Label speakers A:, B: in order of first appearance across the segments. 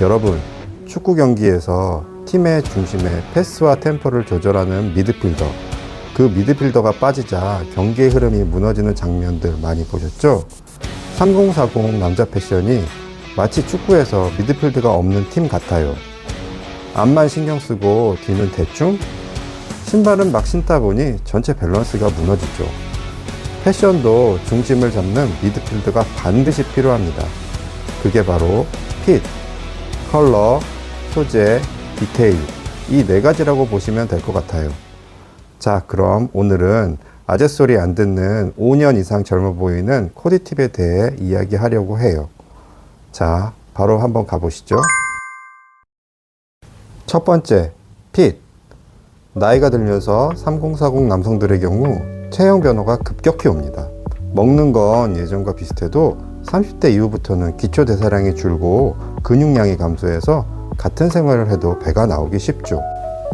A: 여러분, 축구 경기에서 팀의 중심에 패스와 템포를 조절하는 미드필더. 그 미드필더가 빠지자 경기의 흐름이 무너지는 장면들 많이 보셨죠? 3040 남자 패션이 마치 축구에서 미드필드가 없는 팀 같아요. 앞만 신경 쓰고 뒤는 대충? 신발은 막 신다 보니 전체 밸런스가 무너지죠. 패션도 중심을 잡는 미드필드가 반드시 필요합니다. 그게 바로 핏, 컬러, 소재, 디테일 이 네 가지라고 보시면 될 것 같아요. 자, 그럼 오늘은 아재 소리 안 듣는 5년 이상 젊어 보이는 코디팁에 대해 이야기하려고 해요. 자, 바로 한번 가보시죠. 첫 번째, 핏. 나이가 들면서 3040 남성들의 경우 체형 변화가 급격히 옵니다. 먹는 건 예전과 비슷해도 30대 이후부터는 기초 대사량이 줄고 근육량이 감소해서 같은 생활을 해도 배가 나오기 쉽죠.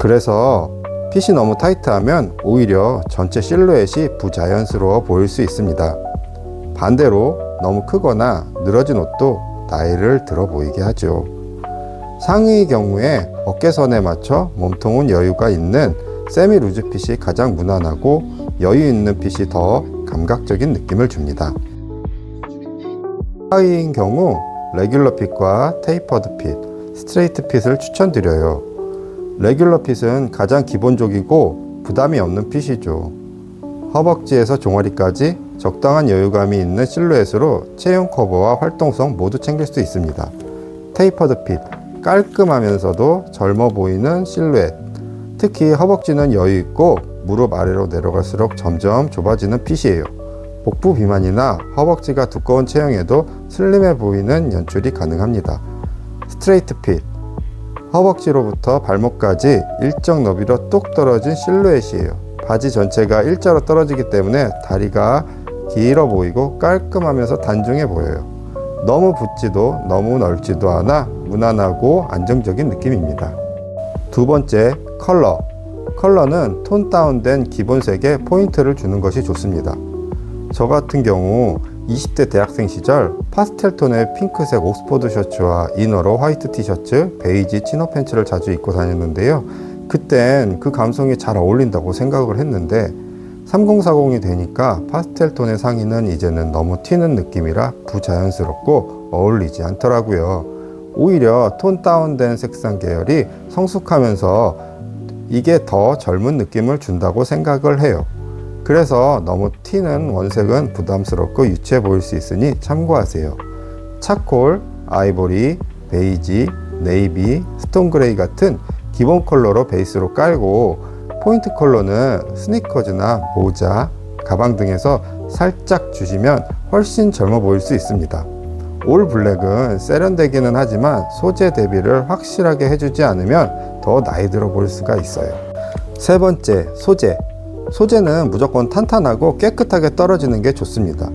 A: 그래서 핏이 너무 타이트하면 오히려 전체 실루엣이 부자연스러워 보일 수 있습니다. 반대로 너무 크거나 늘어진 옷도 나이를 들어 보이게 하죠. 상의의 경우에 어깨선에 맞춰 몸통은 여유가 있는 세미 루즈 핏이 가장 무난하고 여유 있는 핏이 더 감각적인 느낌을 줍니다. 하의인 경우 레귤러 핏과 테이퍼드 핏, 스트레이트 핏을 추천드려요. 레귤러 핏은 가장 기본적이고 부담이 없는 핏이죠. 허벅지에서 종아리까지 적당한 여유감이 있는 실루엣으로 체형 커버와 활동성 모두 챙길 수 있습니다. 테이퍼드 핏, 깔끔하면서도 젊어 보이는 실루엣. 특히 허벅지는 여유 있고 무릎 아래로 내려갈수록 점점 좁아지는 핏이에요. 복부 비만이나 허벅지가 두꺼운 체형에도 슬림해 보이는 연출이 가능합니다. 스트레이트 핏. 허벅지로부터 발목까지 일정 너비로 뚝 떨어진 실루엣이에요. 바지 전체가 일자로 떨어지기 때문에 다리가 길어 보이고 깔끔하면서 단중해 보여요. 너무 붓지도 너무 넓지도 않아 무난하고 안정적인 느낌입니다. 두 번째, 컬러. 컬러는 톤 다운된 기본색에 포인트를 주는 것이 좋습니다. 저 같은 경우 20대 대학생 시절 파스텔 톤의 핑크색 옥스포드 셔츠와 이너로 화이트 티셔츠, 베이지 치노 팬츠를 자주 입고 다녔는데요. 그땐 그 감성이 잘 어울린다고 생각을 했는데 3040이 되니까 파스텔 톤의 상의는 이제는 너무 튀는 느낌이라 부자연스럽고 어울리지 않더라고요. 오히려 톤 다운된 색상 계열이 성숙하면서 이게 더 젊은 느낌을 준다고 생각을 해요. 그래서 너무 튀는 원색은 부담스럽고 유치해 보일 수 있으니 참고하세요. 차콜, 아이보리, 베이지, 네이비, 스톤 그레이 같은 기본 컬러로 베이스로 깔고 포인트 컬러는 스니커즈나 모자, 가방 등에서 살짝 주시면 훨씬 젊어 보일 수 있습니다. 올 블랙은 세련되기는 하지만 소재 대비를 확실하게 해주지 않으면 더 나이 들어 보일 수가 있어요. 세 번째, 소재. 소재는 무조건 탄탄하고 깨끗하게 떨어지는 게 좋습니다.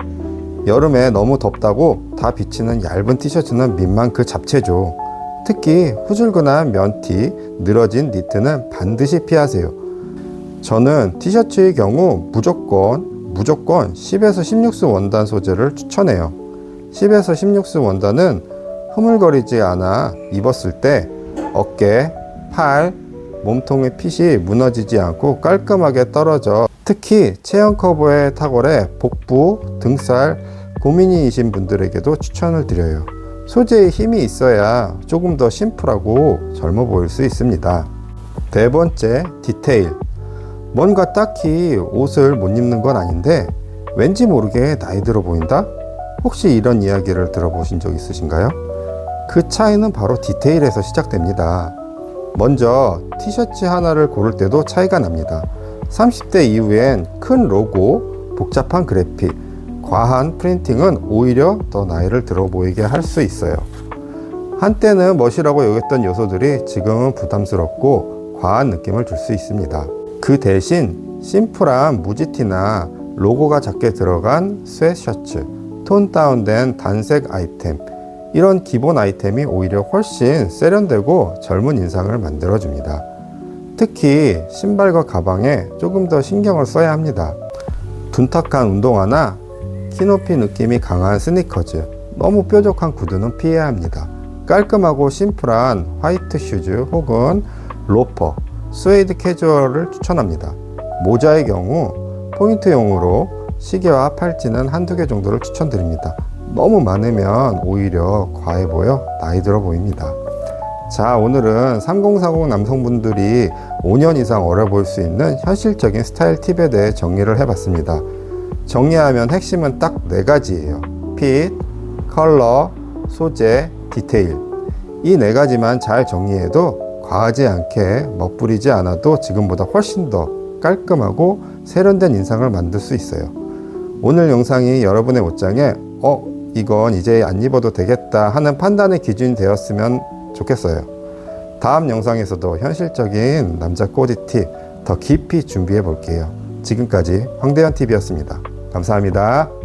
A: 여름에 너무 덥다고 다 비치는 얇은 티셔츠는 민망 그 잡채죠. 특히 후줄근한 면티, 늘어진 니트는 반드시 피하세요. 저는 티셔츠의 경우 무조건, 무조건 10에서 16수 원단 소재를 추천해요. 10에서 16수 원단은 흐물거리지 않아 입었을 때 어깨, 팔, 몸통의 핏이 무너지지 않고 깔끔하게 떨어져 특히 체형 커버의 탁월에 복부, 등살, 고민이신 분들에게도 추천을 드려요. 소재에 힘이 있어야 조금 더 심플하고 젊어 보일 수 있습니다. 네 번째, 디테일. 뭔가 딱히 옷을 못 입는 건 아닌데 왠지 모르게 나이 들어 보인다? 혹시 이런 이야기를 들어보신 적 있으신가요? 그 차이는 바로 디테일에서 시작됩니다. 먼저 티셔츠 하나를 고를 때도 차이가 납니다. 30대 이후엔 큰 로고, 복잡한 그래픽, 과한 프린팅은 오히려 더 나이를 들어 보이게 할 수 있어요. 한때는 멋이라고 여겼던 요소들이 지금은 부담스럽고 과한 느낌을 줄 수 있습니다. 그 대신 심플한 무지티나 로고가 작게 들어간 스웨셔츠, 톤 다운된 단색 아이템, 이런 기본 아이템이 오히려 훨씬 세련되고 젊은 인상을 만들어줍니다. 특히 신발과 가방에 조금 더 신경을 써야 합니다. 둔탁한 운동화나 키높이 느낌이 강한 스니커즈, 너무 뾰족한 구두는 피해야 합니다. 깔끔하고 심플한 화이트 슈즈 혹은 로퍼, 스웨이드 캐주얼을 추천합니다. 모자의 경우 포인트용으로 시계와 팔찌는 한두 개 정도를 추천드립니다. 너무 많으면 오히려 과해 보여 나이 들어 보입니다. 자, 오늘은 3040 남성분들이 5년 이상 어려 보일 수 있는 현실적인 스타일 팁에 대해 정리를 해봤습니다. 정리하면 핵심은 딱 네 가지예요. 핏, 컬러, 소재, 디테일. 이 네 가지만 잘 정리해도 과하지 않게 멋부리지 않아도 지금보다 훨씬 더 깔끔하고 세련된 인상을 만들 수 있어요. 오늘 영상이 여러분의 옷장에 어, 이건 이제 안 입어도 되겠다 하는 판단의 기준이 되었으면 좋겠어요. 다음 영상에서도 현실적인 남자 코디 팁더 깊이 준비해 볼게요. 지금까지 황대현 TV였습니다. 감사합니다.